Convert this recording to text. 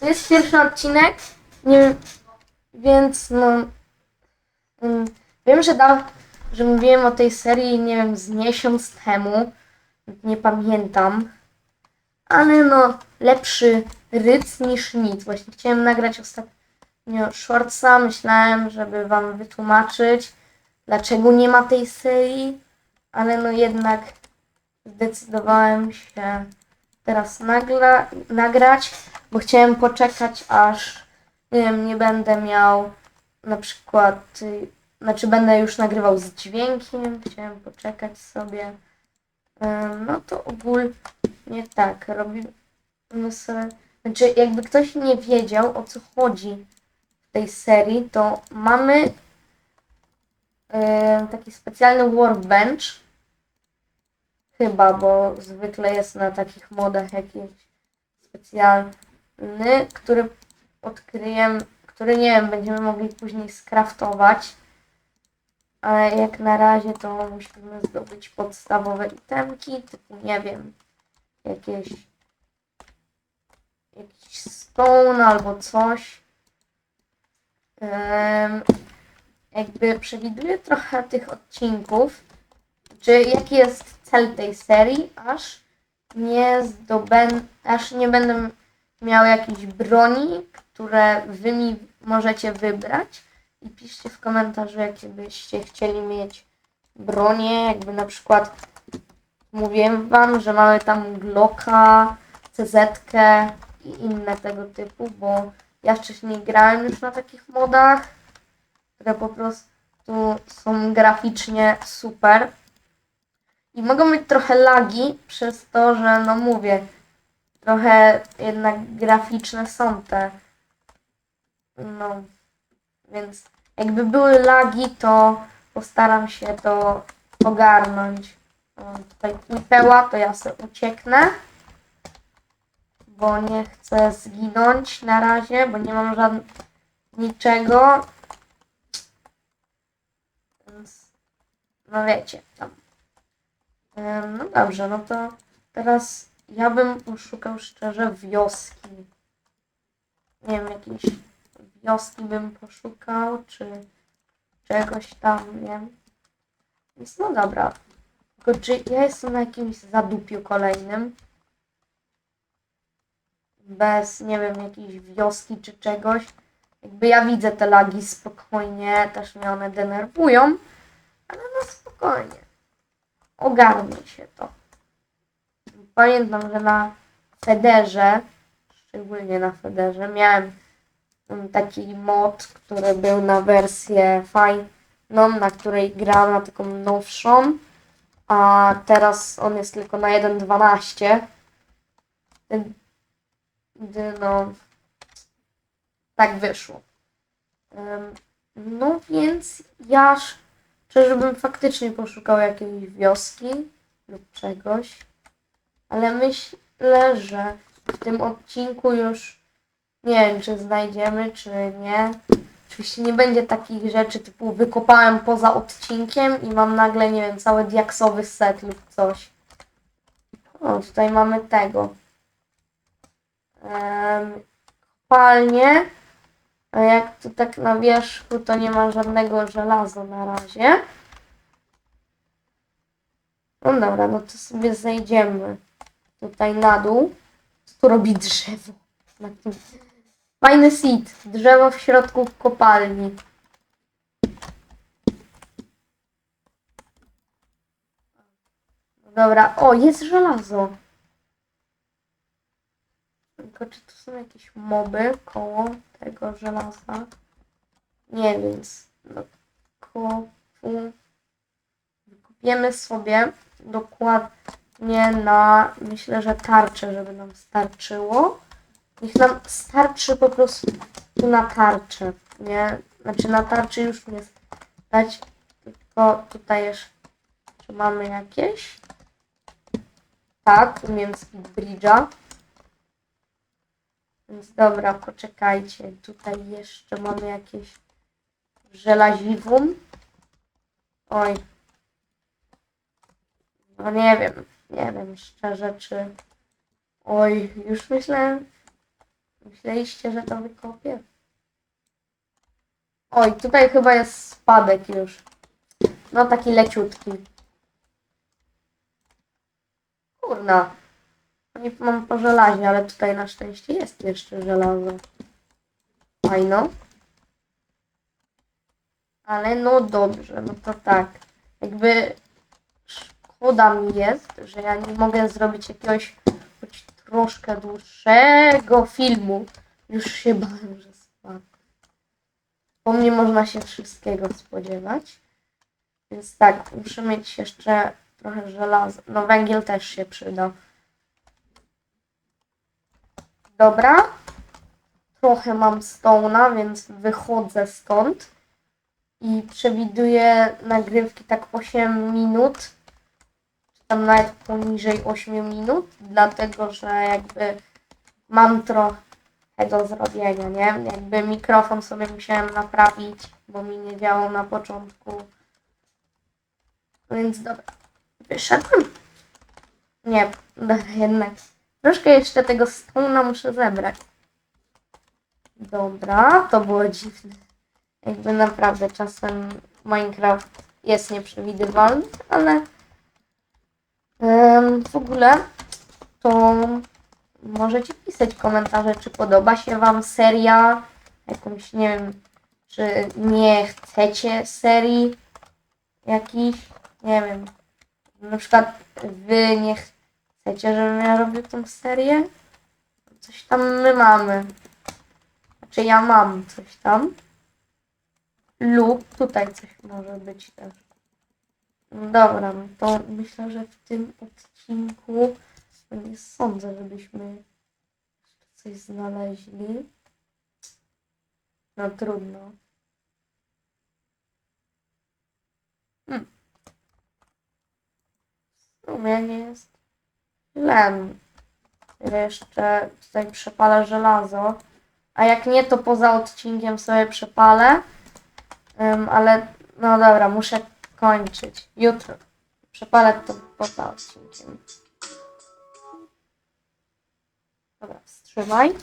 To jest pierwszy odcinek, nie więc no... mm, Wiem, że dał, że mówiłem o tej serii, nie wiem, z miesiąc temu. Nie pamiętam. Ale no, lepszy ryc niż nic. Właśnie chciałem nagrać ostatnio shortsa. Myślałem, żeby wam wytłumaczyć, dlaczego nie ma tej serii. Ale no jednak zdecydowałem się teraz nagra nagrać, bo chciałem poczekać, aż nie wiem, nie będę miał na przykład, y, znaczy będę już nagrywał z dźwiękiem, chciałem poczekać sobie. No to ogólnie tak, robimy sobie, znaczy jakby ktoś nie wiedział o co chodzi w tej serii, to mamy taki specjalny workbench, chyba, bo zwykle jest na takich modach jakiś specjalny, który odkryjem, który nie wiem, będziemy mogli później skraftować. Ale jak na razie to musimy zdobyć podstawowe itemki, typu nie wiem, jakieś jakiś stone albo coś. Em, jakby przewiduję trochę tych odcinków, czy jaki jest cel tej serii, aż nie zdobędę, aż nie będę miał jakiejś broni, które wy mi możecie wybrać i piszcie w komentarzu, jakie byście chcieli mieć bronie, jakby na przykład mówiłem wam, że mamy tam Glocka, CZ i inne tego typu, bo ja wcześniej grałem już na takich modach, które po prostu są graficznie super. I mogą być trochę lagi przez to, że no mówię, trochę jednak graficzne są te. No, więc jakby były lagi, to postaram się to ogarnąć. O, tutaj peła, to ja sobie ucieknę, bo nie chcę zginąć na razie, bo nie mam żadnego niczego. Więc, no wiecie, tam. No dobrze, no to teraz ja bym poszukał szczerze wioski. Nie wiem, jakiejś wioski bym poszukał, czy czegoś tam, nie wiem. Więc no dobra. Tylko czy ja jestem na jakimś zadupiu kolejnym? Bez, nie wiem, jakiejś wioski czy czegoś. Jakby ja widzę te lagi spokojnie, też mnie one denerwują, ale no spokojnie ogarnie się to. Pamiętam, że na Federze, szczególnie na Federze, miałem mm, taki mod, który był na wersję fajną, na której grałem na taką nowszą, a teraz on jest tylko na 1.12. Gdy- Gdy no tak wyszło. No więc ja Szczerze bym faktycznie poszukał jakiejś wioski lub czegoś. Ale myślę, że w tym odcinku już nie wiem, czy znajdziemy, czy nie. Oczywiście nie będzie takich rzeczy typu wykopałem poza odcinkiem i mam nagle, nie wiem, cały diaksowy set lub coś. O, tutaj mamy tego. Um, kopalnię. A jak tu tak na wierzchu, to nie ma żadnego żelaza na razie. No dobra, no to sobie zejdziemy tutaj na dół. Tu robi drzewo? Fajny seed. Drzewo w środku kopalni. No Dobra, o, jest żelazo. Tylko czy tu są jakieś moby koło tego żelaza? Nie, więc no, kopu wykupiemy sobie dokładnie na, myślę, że tarczę, żeby nam starczyło. Niech nam starczy po prostu na tarczę, nie? Znaczy na tarczy już nie stać, tylko tutaj jeszcze czy mamy jakieś? Tak, umiem bridge'a. Więc dobra, poczekajcie. Tutaj jeszcze mamy jakieś żelaziwum. Oj. No nie wiem. Nie wiem szczerze, czy... Oj, już myślałem, Myśleliście, że to wykopię? Oj, tutaj chyba jest spadek już. No taki leciutki. Kurna. Nie mam po żelazie, ale tutaj na szczęście jest jeszcze żelazo. Fajno. Ale no dobrze, no to tak. Jakby szkoda mi jest, że ja nie mogę zrobić jakiegoś choć troszkę dłuższego filmu. Już się bałem, że spadł. Po mnie można się wszystkiego spodziewać. Więc tak, muszę mieć jeszcze trochę żelaza. No węgiel też się przyda. Dobra. Trochę mam stona, więc wychodzę stąd. I przewiduję nagrywki tak 8 minut. Tam nawet poniżej 8 minut. Dlatego, że jakby mam trochę do zrobienia, nie? Jakby mikrofon sobie musiałem naprawić, bo mi nie działał na początku. Więc dobra. Wyszedłem. Nie, jednak. Troszkę jeszcze tego stona muszę zebrać. Dobra, to było dziwne. Jakby naprawdę czasem Minecraft jest nieprzewidywalny, ale em, w ogóle to możecie pisać komentarze, czy podoba się Wam seria, jakąś, nie wiem, czy nie chcecie serii jakiś, nie wiem, na przykład Wy nie chcecie, żebym ja robił tą serię? Coś tam my mamy. Znaczy ja mam coś tam. Lub tutaj coś może być też. Dobra, no to myślę, że w tym odcinku nie sądzę, żebyśmy coś znaleźli. No trudno. Hmm. W sumie nie jest. Tyle Jeszcze tutaj przepalę żelazo. A jak nie, to poza odcinkiem sobie przepalę. Ym, ale no dobra, muszę kończyć. Jutro. Przepalę to poza odcinkiem. Dobra, wstrzymaj.